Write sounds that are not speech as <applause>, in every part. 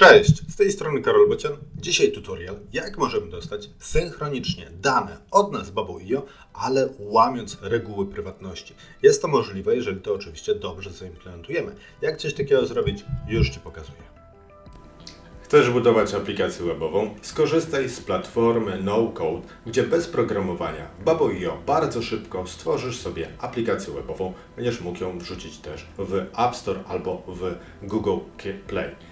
Cześć, z tej strony Karol Bocian. Dzisiaj tutorial, jak możemy dostać synchronicznie dane od nas Babo.io, ale łamiąc reguły prywatności. Jest to możliwe, jeżeli to oczywiście dobrze zaimplementujemy. Jak coś takiego zrobić, już Ci pokazuję. Chcesz budować aplikację webową? Skorzystaj z platformy No Code, gdzie bez programowania Babo.io bardzo szybko stworzysz sobie aplikację webową. Będziesz mógł ją wrzucić też w App Store albo w Google Play.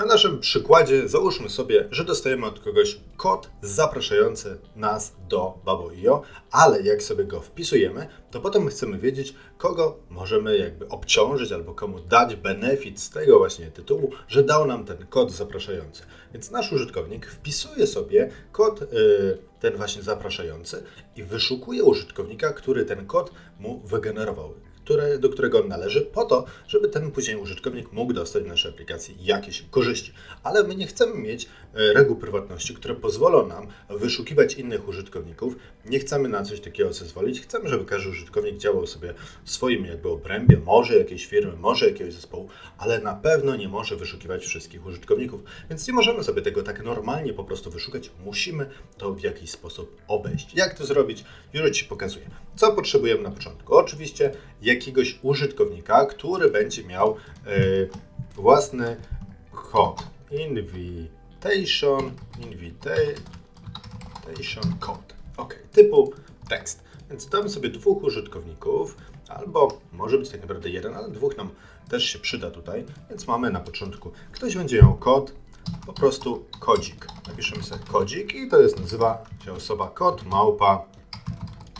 Na naszym przykładzie załóżmy sobie, że dostajemy od kogoś kod zapraszający nas do Babo.io, ale jak sobie go wpisujemy, to potem chcemy wiedzieć, kogo możemy jakby obciążyć albo komu dać benefit z tego właśnie tytułu, że dał nam ten kod zapraszający. Więc nasz użytkownik wpisuje sobie kod yy, ten właśnie zapraszający i wyszukuje użytkownika, który ten kod mu wygenerował które, do którego on należy, po to, żeby ten później użytkownik mógł dostać w naszej aplikacji jakieś korzyści. Ale my nie chcemy mieć e, reguł prywatności, które pozwolą nam wyszukiwać innych użytkowników. Nie chcemy na coś takiego zezwolić. Chcemy, żeby każdy użytkownik działał sobie w swoim jakby obrębie, może jakiejś firmy, może jakiegoś zespołu, ale na pewno nie może wyszukiwać wszystkich użytkowników. Więc nie możemy sobie tego tak normalnie po prostu wyszukać. Musimy to w jakiś sposób obejść. Jak to zrobić? Już Ci pokazuję. Co potrzebujemy na początku? Oczywiście jakiegoś użytkownika, który będzie miał y, własny kod. Invitation, invitation code. Ok, typu tekst. Więc damy sobie dwóch użytkowników, albo może być tak naprawdę jeden, ale dwóch nam też się przyda tutaj. Więc mamy na początku, ktoś będzie miał kod, po prostu kodzik. Napiszemy sobie kodzik i to jest nazywa się osoba kod małpa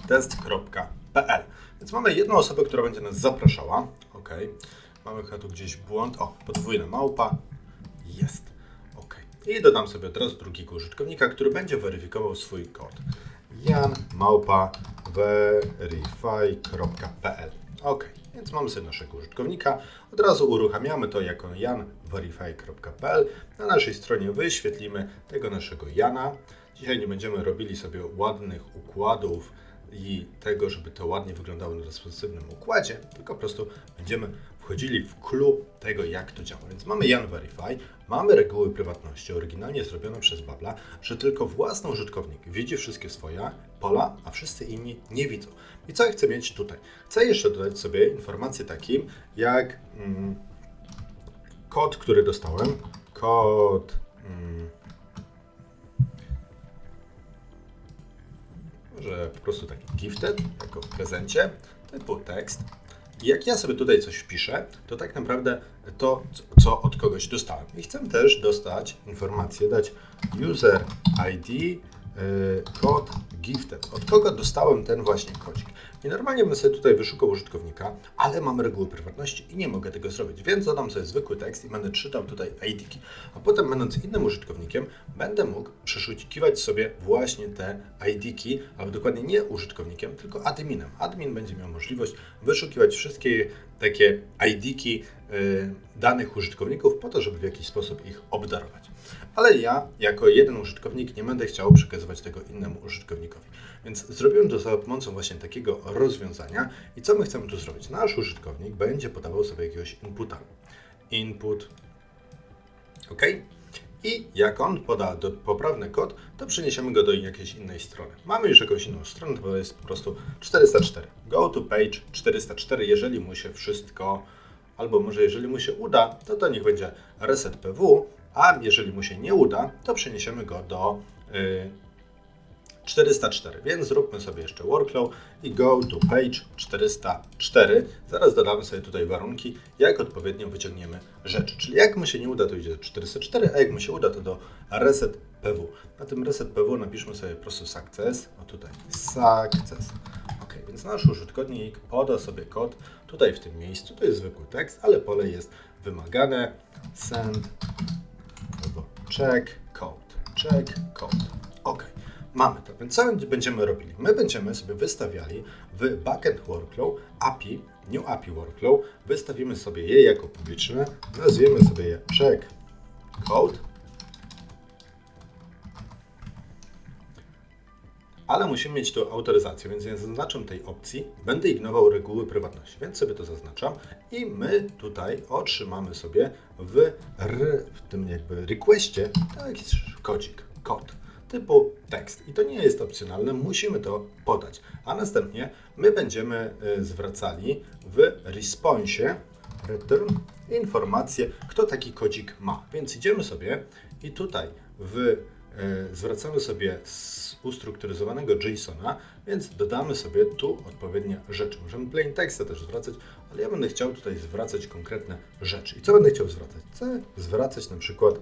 test.pl. Więc mamy jedną osobę, która będzie nas zapraszała. Ok. Mamy chyba tu gdzieś błąd. O, podwójna małpa. Jest. Ok. I dodam sobie od razu drugiego użytkownika, który będzie weryfikował swój kod. Jan małpa verify.pl. Ok. Więc mamy sobie naszego użytkownika. Od razu uruchamiamy to jako janverify.pl. Na naszej stronie wyświetlimy tego naszego Jana. Dzisiaj nie będziemy robili sobie ładnych układów i tego, żeby to ładnie wyglądało na responsywnym układzie, tylko po prostu będziemy wchodzili w clue tego, jak to działa. Więc mamy Jan Verify, mamy reguły prywatności, oryginalnie zrobione przez Babla, że tylko własny użytkownik widzi wszystkie swoje pola, a wszyscy inni nie widzą. I co ja chcę mieć tutaj? Chcę jeszcze dodać sobie informacje takim, jak mm, kod, który dostałem, kod mm, że po prostu taki gifted, jako w prezencie, typu tekst. I jak ja sobie tutaj coś wpiszę, to tak naprawdę to, co od kogoś dostałem. I chcę też dostać informację, dać user ID kod gifted. Od kogo dostałem ten właśnie kodzik? I normalnie bym sobie tutaj wyszukał użytkownika, ale mam reguły prywatności i nie mogę tego zrobić, więc dodam sobie zwykły tekst i będę czytał tutaj ID-ki. A potem będąc innym użytkownikiem, będę mógł przeszukiwać sobie właśnie te ID-ki, albo dokładnie nie użytkownikiem, tylko adminem. Admin będzie miał możliwość wyszukiwać wszystkie takie ID-ki y, danych użytkowników po to, żeby w jakiś sposób ich obdarować. Ale ja, jako jeden użytkownik, nie będę chciał przekazywać tego innemu użytkownikowi. Więc zrobiłem to za pomocą właśnie takiego rozwiązania. I co my chcemy tu zrobić? Nasz użytkownik będzie podawał sobie jakiegoś inputa. Input. OK. I jak on poda do, poprawny kod, to przeniesiemy go do jakiejś innej strony. Mamy już jakąś inną stronę, to jest po prostu 404. Go to page 404, jeżeli mu się wszystko, albo może jeżeli mu się uda, to to niech będzie reset pw, a jeżeli mu się nie uda, to przeniesiemy go do y, 404, więc zróbmy sobie jeszcze workflow i go to page 404. Zaraz dodamy sobie tutaj warunki, jak odpowiednio wyciągniemy rzeczy. Czyli jak mu się nie uda, to idzie do 404, a jak mu się uda, to do reset PW. Na tym reset PW napiszmy sobie po prostu success, o tutaj, success. Ok, więc nasz użytkownik poda sobie kod tutaj w tym miejscu, to jest zwykły tekst, ale pole jest wymagane, send check code, check code. Ok, mamy to. Więc co będziemy robili? My będziemy sobie wystawiali w backend workflow API, new API workflow, wystawimy sobie je jako publiczne, nazwiemy sobie je check code, ale musimy mieć tu autoryzację, więc ja zaznaczam tej opcji, będę ignorował reguły prywatności, więc sobie to zaznaczam i my tutaj otrzymamy sobie w, r, w tym jakby requestie taki kodzik, kod typu tekst. I to nie jest opcjonalne, musimy to podać. A następnie my będziemy y, zwracali w responsie return informację, kto taki kodzik ma. Więc idziemy sobie i tutaj w zwracamy sobie z ustrukturyzowanego JSONa, więc dodamy sobie tu odpowiednie rzeczy. Możemy plain teksta też zwracać, ale ja będę chciał tutaj zwracać konkretne rzeczy. I co będę chciał zwracać? Chcę zwracać na przykład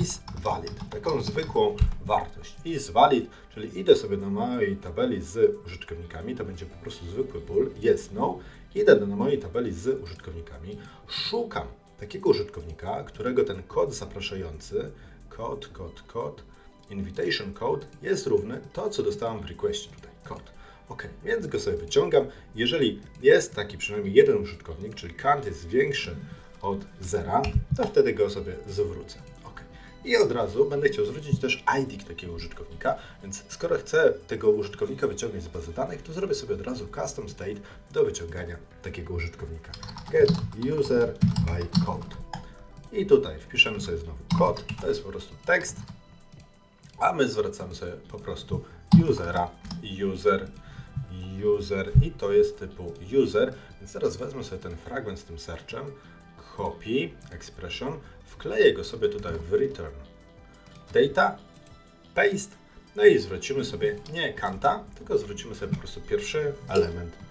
is valid, taką zwykłą wartość. Is valid, czyli idę sobie do mojej tabeli z użytkownikami, to będzie po prostu zwykły bool, yes, no, idę do mojej tabeli z użytkownikami, szukam takiego użytkownika, którego ten kod zapraszający, kod, kod, kod, invitation code jest równy to, co dostałem w requestie tutaj, kod. Ok, więc go sobie wyciągam. Jeżeli jest taki przynajmniej jeden użytkownik, czyli count jest większy od zera, to wtedy go sobie zwrócę. Ok. I od razu będę chciał zwrócić też ID takiego użytkownika, więc skoro chcę tego użytkownika wyciągnąć z bazy danych, to zrobię sobie od razu custom state do wyciągania takiego użytkownika. Get user by code. I tutaj wpiszemy sobie znowu kod, to jest po prostu tekst, a my zwracamy sobie po prostu usera, user, user. I to jest typu user. Więc teraz wezmę sobie ten fragment z tym searchem, copy, expression, wkleję go sobie tutaj w return. Data, paste, no i zwrócimy sobie nie kanta, tylko zwrócimy sobie po prostu pierwszy element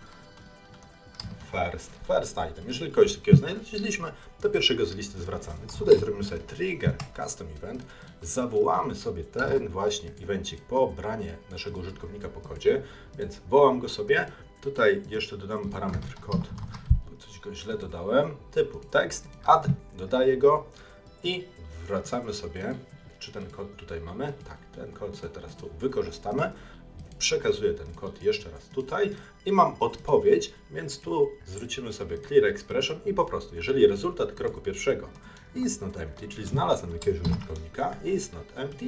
first, first item. Jeżeli kogoś takiego znaleźliśmy, to pierwszego z listy zwracamy. Więc tutaj zrobimy sobie trigger custom event, zawołamy sobie ten właśnie evencik po branie naszego użytkownika po kodzie, więc wołam go sobie. Tutaj jeszcze dodamy parametr kod, bo coś go źle dodałem, typu text, add, dodaję go i wracamy sobie, czy ten kod tutaj mamy? Tak, ten kod sobie teraz tu wykorzystamy przekazuję ten kod jeszcze raz tutaj i mam odpowiedź, więc tu zwrócimy sobie clear expression i po prostu, jeżeli rezultat kroku pierwszego is not empty, czyli znalazłem jakiegoś użytkownika is not empty,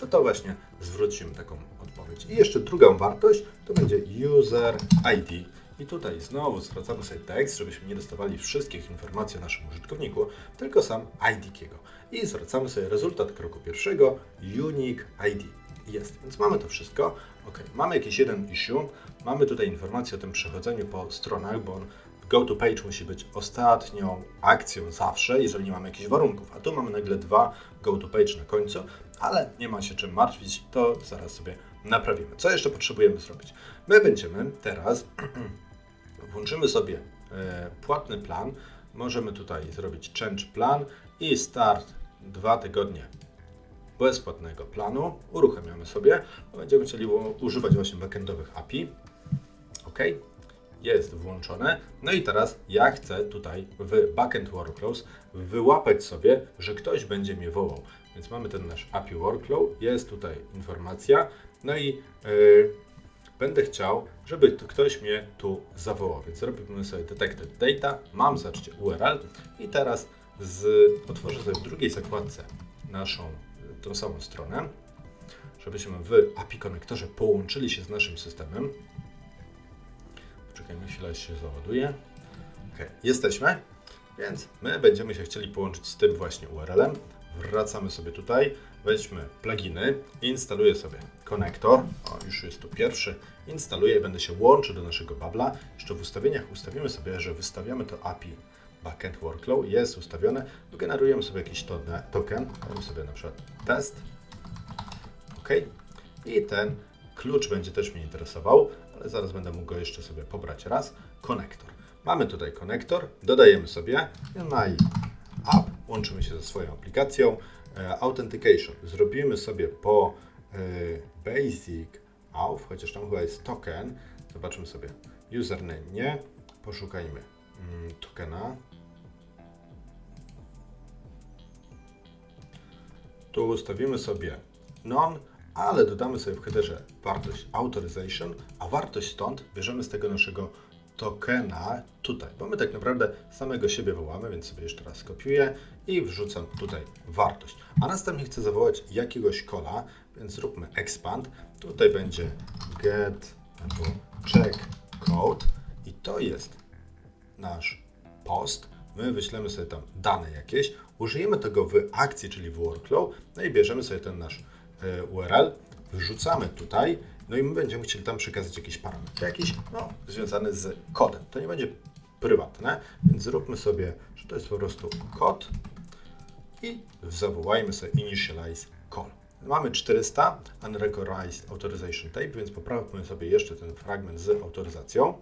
to to właśnie zwrócimy taką odpowiedź. I jeszcze drugą wartość to będzie user ID. I tutaj znowu zwracamy sobie tekst, żebyśmy nie dostawali wszystkich informacji o naszym użytkowniku, tylko sam ID jego. I zwracamy sobie rezultat kroku pierwszego, unique ID jest. Więc mamy to wszystko. Ok, mamy jakiś jeden issue, mamy tutaj informację o tym przechodzeniu po stronach, bo on go to page musi być ostatnią akcją zawsze, jeżeli nie mamy jakichś warunków. A tu mamy nagle dwa go to page na końcu, ale nie ma się czym martwić, to zaraz sobie naprawimy. Co jeszcze potrzebujemy zrobić? My będziemy teraz, <clears throat> włączymy sobie e, płatny plan, możemy tutaj zrobić change plan i start dwa tygodnie bezpłatnego planu. Uruchamiamy sobie. Będziemy chcieli używać właśnie backendowych API. OK. Jest włączone. No i teraz ja chcę tutaj w backend workflows wyłapać sobie, że ktoś będzie mnie wołał. Więc mamy ten nasz API workflow, jest tutaj informacja, no i yy, będę chciał, żeby ktoś mnie tu zawołał. Więc zrobimy sobie detected data, mam, zobaczcie, URL i teraz z, otworzę sobie w drugiej zakładce naszą tą samą stronę, żebyśmy w API konektorze połączyli się z naszym systemem. Poczekajmy chwilę, się załaduje. Ok, jesteśmy, więc my będziemy się chcieli połączyć z tym właśnie URL-em. Wracamy sobie tutaj, weźmy pluginy, instaluję sobie konektor, o już jest tu pierwszy, instaluję, będę się łączył do naszego Babla. Jeszcze w ustawieniach ustawimy sobie, że wystawiamy to API backend workflow jest ustawione, generujemy sobie jakiś token, dajemy sobie na przykład test, ok, i ten Klucz będzie też mnie interesował, ale zaraz będę mógł go jeszcze sobie pobrać raz. Konektor. Mamy tutaj konektor, dodajemy sobie my app, łączymy się ze swoją aplikacją. E, Authentication. Zrobimy sobie po e, basic auth, chociaż tam chyba jest token. Zobaczmy sobie. Username nie. Poszukajmy mm, tokena. Tu ustawimy sobie non, ale dodamy sobie w headerze wartość authorization, a wartość stąd bierzemy z tego naszego tokena tutaj, bo my tak naprawdę samego siebie wołamy, więc sobie jeszcze raz kopiuję i wrzucam tutaj wartość. A następnie chcę zawołać jakiegoś kola, więc zróbmy expand. Tutaj będzie get albo check code i to jest nasz post. My wyślemy sobie tam dane jakieś, użyjemy tego w akcji, czyli w workflow, no i bierzemy sobie ten nasz e, URL, wrzucamy tutaj, no i my będziemy chcieli tam przekazać jakiś parametr, jakiś, no, związany z kodem. To nie będzie prywatne, więc zróbmy sobie, że to jest po prostu kod i zawołajmy sobie initialize call. Mamy 400 unrecognized authorization tape, więc poprawmy sobie jeszcze ten fragment z autoryzacją.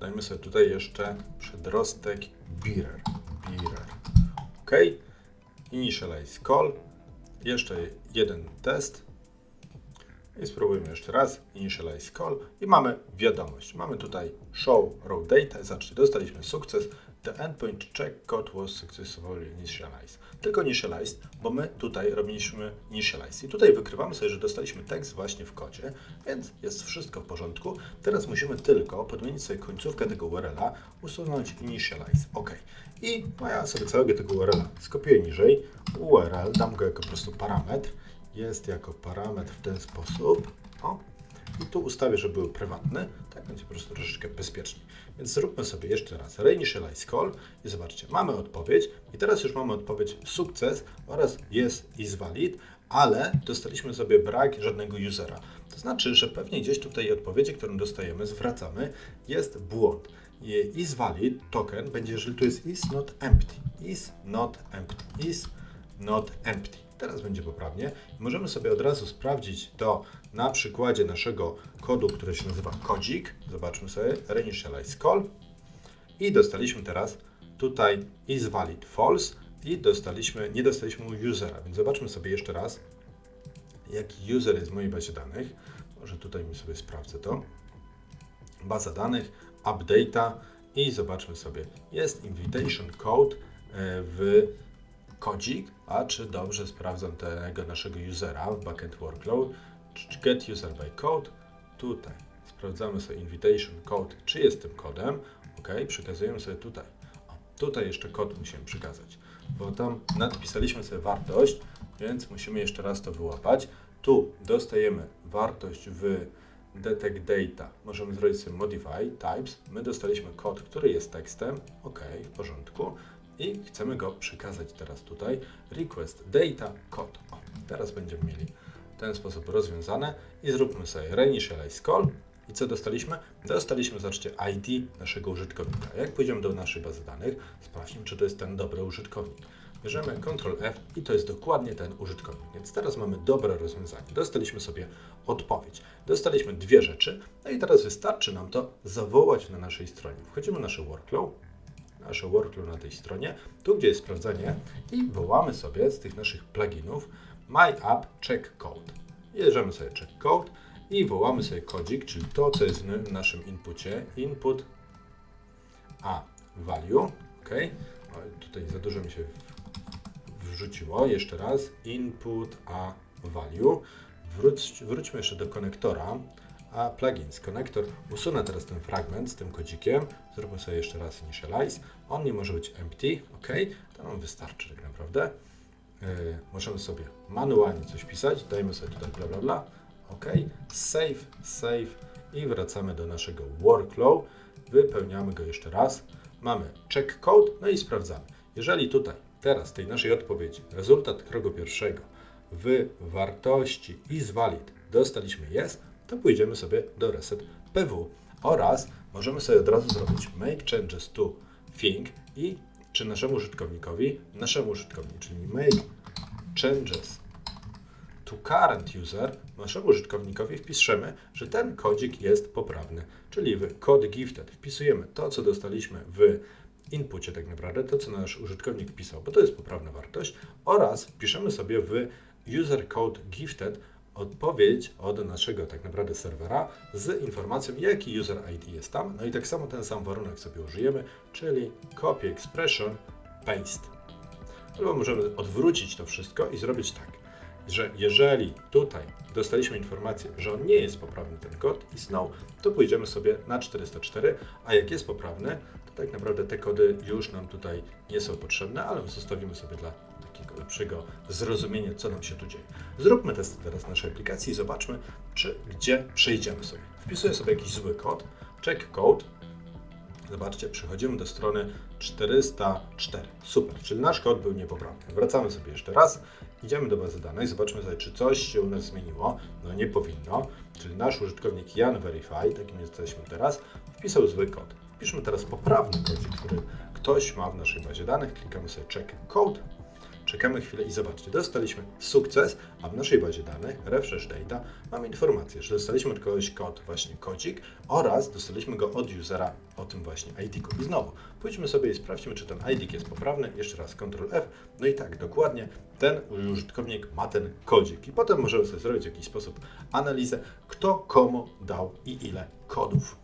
Dajmy sobie tutaj jeszcze przedrostek bearer. Bearer. OK. Initialize call. Jeszcze jeden test. I spróbujmy jeszcze raz. Initialize call. I mamy wiadomość. Mamy tutaj show row data. Zobaczcie, dostaliśmy sukces. The endpoint check code was successfully initialized. Tylko initialized, bo my tutaj robiliśmy initialize. I tutaj wykrywamy sobie, że dostaliśmy tekst właśnie w kodzie, więc jest wszystko w porządku. Teraz musimy tylko podmienić sobie końcówkę tego URL-a, usunąć initialize. OK. I no ja sobie całego tego URL-a skopiuję niżej. URL, dam go jako po prostu parametr. Jest jako parametr w ten sposób. O, i tu ustawię, żeby był prywatny, tak będzie po prostu troszeczkę bezpieczniej. Więc zróbmy sobie jeszcze raz reinitialize call i zobaczcie, mamy odpowiedź i teraz już mamy odpowiedź sukces oraz jest is valid, ale dostaliśmy sobie brak żadnego usera. To znaczy, że pewnie gdzieś tutaj odpowiedzi, którą dostajemy, zwracamy, jest błąd. Is valid token będzie, jeżeli tu jest is not empty. Is not empty. Is not empty. Teraz będzie poprawnie. Możemy sobie od razu sprawdzić to na przykładzie naszego kodu, który się nazywa kodzik. Zobaczmy sobie reinitialize call. I dostaliśmy teraz tutaj is valid false i dostaliśmy, nie dostaliśmy usera, więc zobaczmy sobie jeszcze raz, jaki user jest w mojej bazie danych. Może tutaj mi sobie sprawdzę to. Baza danych, update'a i zobaczmy sobie. Jest invitation code e, w kodzik, a czy dobrze sprawdzam tego naszego usera w backend workload, get user by code, tutaj sprawdzamy sobie invitation code, czy jest tym kodem, ok, przekazujemy sobie tutaj. O, tutaj jeszcze kod musimy przekazać, bo tam nadpisaliśmy sobie wartość, więc musimy jeszcze raz to wyłapać. Tu dostajemy wartość w detect data. Możemy zrobić sobie modify types. My dostaliśmy kod, który jest tekstem, ok, w porządku i chcemy go przekazać teraz tutaj. Request data code. O, teraz będziemy mieli w ten sposób rozwiązane i zróbmy sobie reinitialize call. I co dostaliśmy? Dostaliśmy, zobaczcie, ID naszego użytkownika. Jak pójdziemy do naszej bazy danych, sprawdźmy, czy to jest ten dobry użytkownik. Bierzemy Ctrl F i to jest dokładnie ten użytkownik. Więc teraz mamy dobre rozwiązanie. Dostaliśmy sobie odpowiedź. Dostaliśmy dwie rzeczy, no i teraz wystarczy nam to zawołać na naszej stronie. Wchodzimy w nasze workflow, nasze workflow na tej stronie, tu gdzie jest sprawdzenie i wołamy sobie z tych naszych pluginów my app check code. Bierzemy sobie check code i wołamy sobie kodzik, czyli to, co jest w naszym inpucie, input a value, ok. O, tutaj za dużo mi się wrzuciło. Jeszcze raz input a value. Wróć, wróćmy jeszcze do konektora. A plugins, konektor. Usunę teraz ten fragment z tym kodzikiem. Zróbmy sobie jeszcze raz initialize. On nie może być empty, ok. To nam wystarczy tak naprawdę. Yy, możemy sobie manualnie coś pisać. Dajmy sobie tutaj bla bla bla. OK. Save, save i wracamy do naszego workflow. Wypełniamy go jeszcze raz. Mamy check code, no i sprawdzamy. Jeżeli tutaj teraz tej naszej odpowiedzi rezultat kroku pierwszego w wartości is valid dostaliśmy jest, to pójdziemy sobie do reset PW oraz możemy sobie od razu zrobić make changes to thing i czy naszemu użytkownikowi, naszemu użytkownikowi, czyli make changes to current user naszemu użytkownikowi wpiszemy, że ten kodzik jest poprawny. Czyli w code gifted wpisujemy to, co dostaliśmy w inpucie tak naprawdę, to co nasz użytkownik wpisał, bo to jest poprawna wartość oraz piszemy sobie w user code gifted odpowiedź od naszego tak naprawdę serwera z informacją, jaki user ID jest tam. No i tak samo ten sam warunek sobie użyjemy, czyli copy expression paste. Albo możemy odwrócić to wszystko i zrobić tak, że jeżeli tutaj dostaliśmy informację, że on nie jest poprawny ten kod i znowu, to pójdziemy sobie na 404, a jak jest poprawny, to tak naprawdę te kody już nam tutaj nie są potrzebne, ale zostawimy sobie dla lepszego zrozumienia, co nam się tu dzieje. Zróbmy test teraz naszej aplikacji i zobaczmy, czy gdzie przejdziemy sobie. Wpisuję sobie jakiś zły kod, check code, Zobaczcie, przechodzimy do strony 404. Super, czyli nasz kod był niepoprawny. Wracamy sobie jeszcze raz, idziemy do bazy danych, zobaczmy sobie, czy coś się u nas zmieniło. No nie powinno, czyli nasz użytkownik Jan Verify, takim jesteśmy teraz, wpisał zły kod. Wpiszmy teraz poprawny kod, który ktoś ma w naszej bazie danych. Klikamy sobie check code. Czekamy chwilę i zobaczcie, dostaliśmy sukces, a w naszej bazie danych, refresh data, mamy informację, że dostaliśmy od kogoś kod, właśnie kodzik oraz dostaliśmy go od usera o tym właśnie ID-ku. I znowu, pójdźmy sobie i sprawdźmy, czy ten ID jest poprawny. Jeszcze raz Ctrl F. No i tak, dokładnie ten użytkownik ma ten kodzik. I potem możemy sobie zrobić w jakiś sposób analizę, kto komu dał i ile kodów.